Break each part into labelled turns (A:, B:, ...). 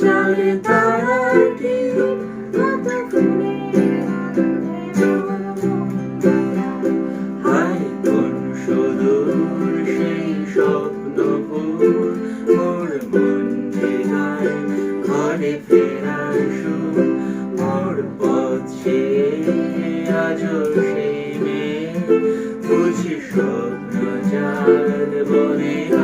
A: চলে হাই কোন সেই সে মেয়ে। বুঝি স্বপ্ন চাঁদ বনে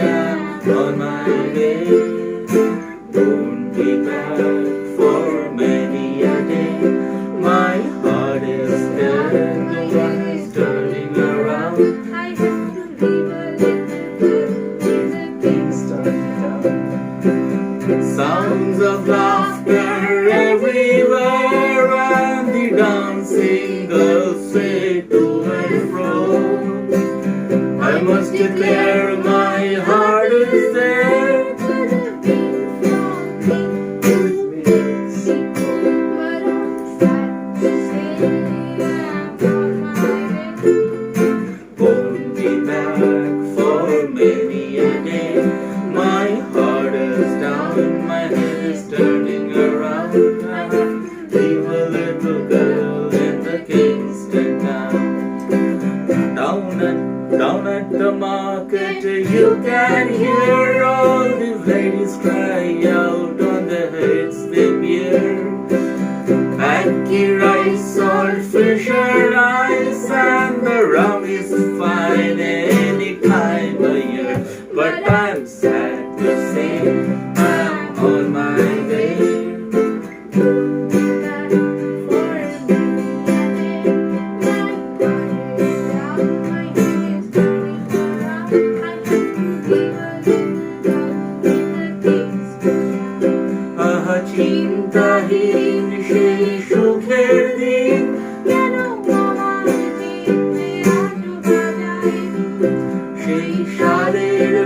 A: I'm on my way. Won't be back for many a day. Little girl in the Kingston town. Down at, down at the market, you can hear all the ladies cry out on the heads they bear. Ackee rice, fish and ice, and the rum is fine any time of year. But I'm sad to say